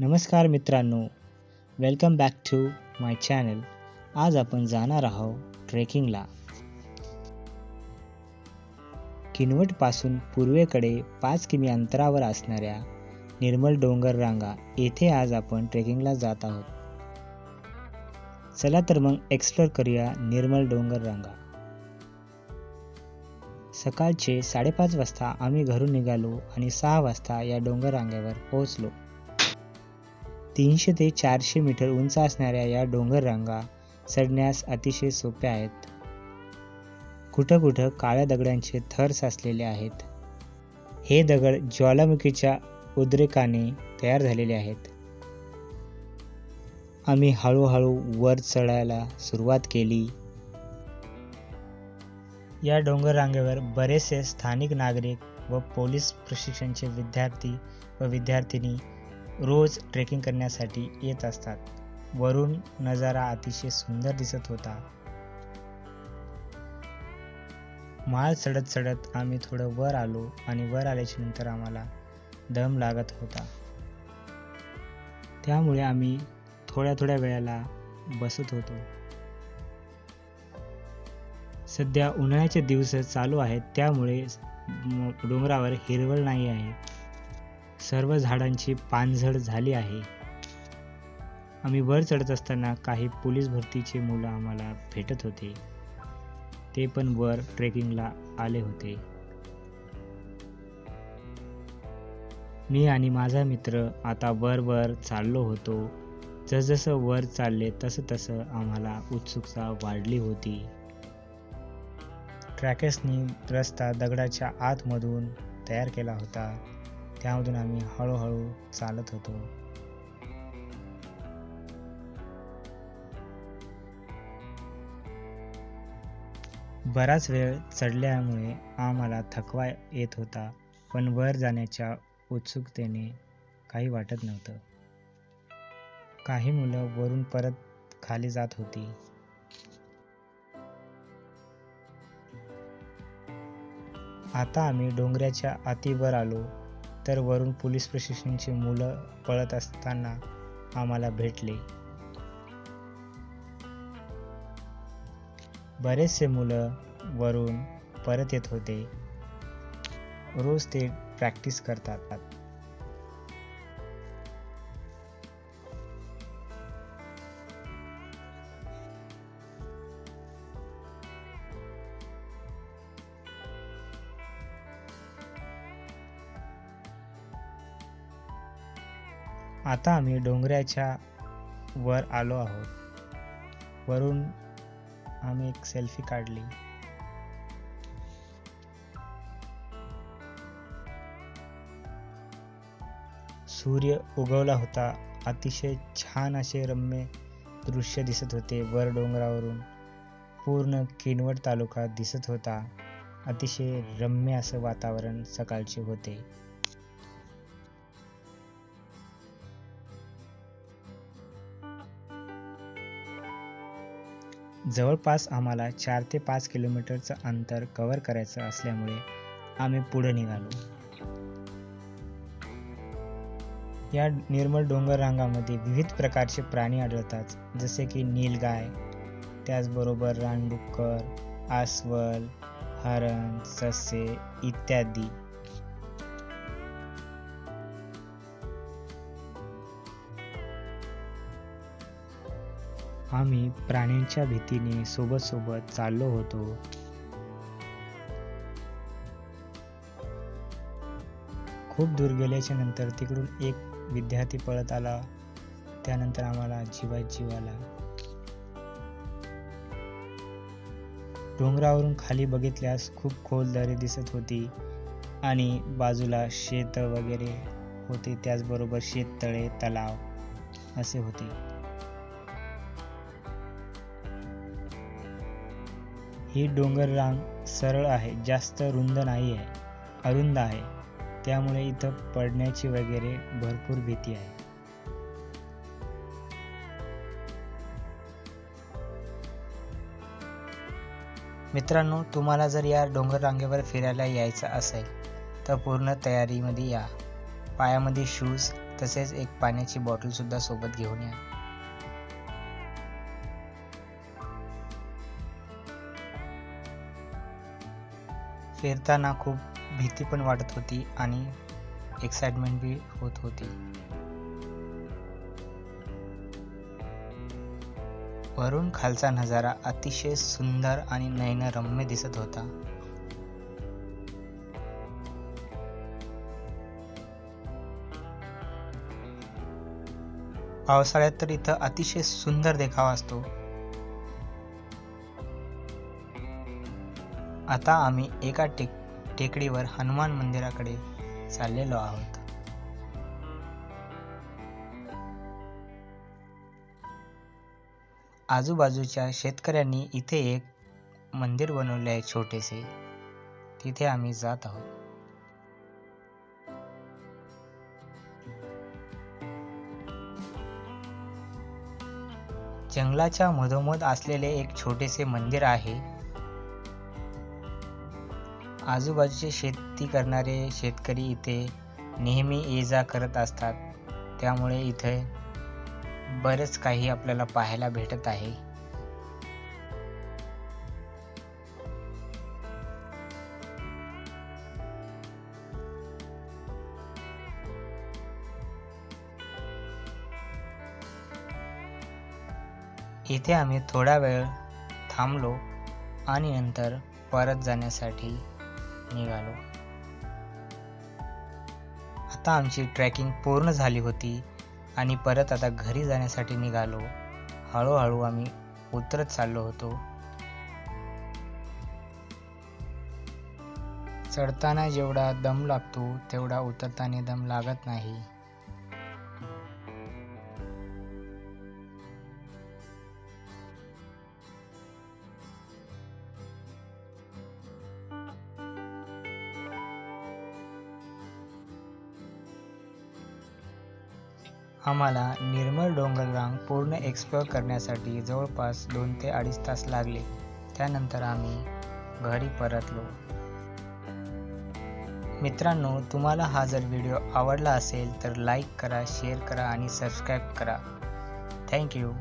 नमस्कार मित्रांनो. Welcome back to my channel आज आपण जाणार आहोत ट्रेकिंगला. किनवटपासून पूर्वेकडे पाच किमी अंतरावर असणाऱ्या निर्मल डोंगर रांगा येथे आज आपण ट्रेकिंगला जात आहोत. चला तर मग एक्सप्लोर करूया निर्मल डोंगर रांगा. सकाळचे साडेपाच वाजता आम्ही घरून निघालो आणि सहा वाजता या डोंगर रांगेवर पोहोचलो. तीनशे ते चारशे मीटर उंच असणाऱ्या या डोंगर रांगा चढण्यास अतिशय सोप्या आहेत. कुठं कुठं काळ्या दगडांचे थर साचलेले आहेत. हे दगड ज्वालामुखीच्या उद्रेकाने तयार झालेले आहेत. आम्ही हळूहळू वर चढायला सुरुवात केली. या डोंगर रांगेवर बरेचसे स्थानिक नागरिक व पोलीस प्रशिक्षणचे विद्यार्थी व विद्यार्थिनी रोज ट्रेकिंग करण्यासाठी येत असतात. वरून नजारा अतिशय सुंदर दिसत होता. माळ चढत चढत आम्ही थोडं वर आलो आणि वर आल्याच्यानंतर आम्हाला दम लागत होता. त्यामुळे आम्ही थोड्या थोड्या वेळाला बसत होतो. सध्या उन्हाळ्याचे दिवस चालू आहेत त्यामुळे डोंगरावर हिरवळ नाही आहे. सर्व झाडांची पानझड झाली आहे. आम्ही वर चढत असताना काही पोलीस भरतीचे मुलं आम्हाला भेटत होते. ते पण वर ट्रेकिंगला आले होते. मी आणि माझा मित्र आता वर वर चाललो होतो. जसजसं वर चालले तसं तसं आम्हाला उत्सुकता वाढली होती. ट्रॅकेसनी रस्ता दगडाच्या आतमधून तयार केला होता. त्यामधून आम्ही हळूहळू चालत होतो. बराच वेळ चढल्यामुळे आम्हाला थकवा येत होता पण वर जाण्याच्या उत्सुकतेने काही वाटत नव्हतं. काही मुलं वरून परत खाली जात होती. आता आम्ही डोंगराच्या अतिवर आलो. तर वरून पोलीस प्रशिक्षणची मुलं पळत असताना आम्हाला भेटले. बरेचसे मुलं वरून परत येत होते. रोज ते प्रॅक्टिस करतात. आता आम्ही डोंगराच्या वर आलो आहोत. वरून आम्ही एक सेल्फी काढली. सूर्य उगवला होता. अतिशय छान असे रम्य दृश्य दिसत होते वर डोंगरावरून. पूर्ण किनवट तालुका दिसत होता. अतिशय रम्य असं वातावरण सकाळचे होते. जवळपास आम्हाला चार ते पाच किलोमीटरचं अंतर कव्हर करायचं असल्यामुळे आम्ही पुढे निघालो. या निर्मल डोंगर रांगामध्ये विविध प्रकारचे प्राणी आढळतात जसे की नीलगाय त्याचबरोबर रानडुक्कर आस्वल हरण ससे इत्यादी. आम्ही प्राण्यांच्या भीतीने सोबत सोबत चाललो होतो. खूप दूर गेल्याच्यानंतर तिकडून एक विद्यार्थी पळत आला. त्यानंतर आम्हाला जीवा जीव आला. डोंगरावरून खाली बघितल्यास खूप खोल दरे दिसत होती आणि बाजूला शेत वगैरे होते. त्याचबरोबर शेततळे तलाव असे होते. ही डोंगर रांग सरळ आहे जास्त रुंद नाही आहे अरुंद आहे. त्यामुळे इथं पडण्याची वगैरे भरपूर भीती आहे. मित्रांनो तुम्हाला जर या डोंगर रांगेवर फिरायला यायचं असेल तर पूर्ण तयारीमध्ये या. पायामध्ये शूज तसेच एक पाण्याची बॉटलसुद्धा सोबत घेऊन या. फिरताना खूप भीती पण वाटत होती आणि एक्साइटमेंट बी होत होती. वरून खालचा नजारा अतिशय सुंदर आणि नयनरम्य दिसत होता. पावसाळ्यात तर इथं अतिशय सुंदर देखावा असतो. आता आम्ही एका टेक टेकडीवर हनुमान मंदिराकडे चाललेलो आहोत. आजूबाजूच्या शेतकऱ्यांनी इथे एक मंदिर बनवले आहे छोटेसे. तिथे आम्ही जात आहोत. जंगलाच्या मधोमध असलेले एक छोटेसे मंदिर आहे. आजूबाजूचे शेती करणारे शेतकरी इथे नेहमी ये जा करत असतात. त्यामुळे इथे बरेच काही आपल्याला पाहायला भेटत आहे. इथे आम्ही थोडा वेळ थांबलो आणि नंतर परत जाण्यासाठी निघालो. आता आमची ट्रॅकिंग पूर्ण झाली होती आणि परत आता घरी जाण्यासाठी निघालो. हळूहळू आम्ही उतरत चाललो होतो. चढताना जेवढा दम लागतो तेवढा उतरताना दम लागत नाही. आम्हाला निर्मल डोंगररांग पूर्ण एक्सप्लोअर करण्यासाठी जवळपास दोन ते अडीच तास लागले. त्यानंतर आम्ही घरी परतलो. मित्रांनो तुम्हाला हा जर व्हिडिओ आवडला असेल तर लाईक करा शेअर करा आणि सबस्क्राईब करा. थँक्यू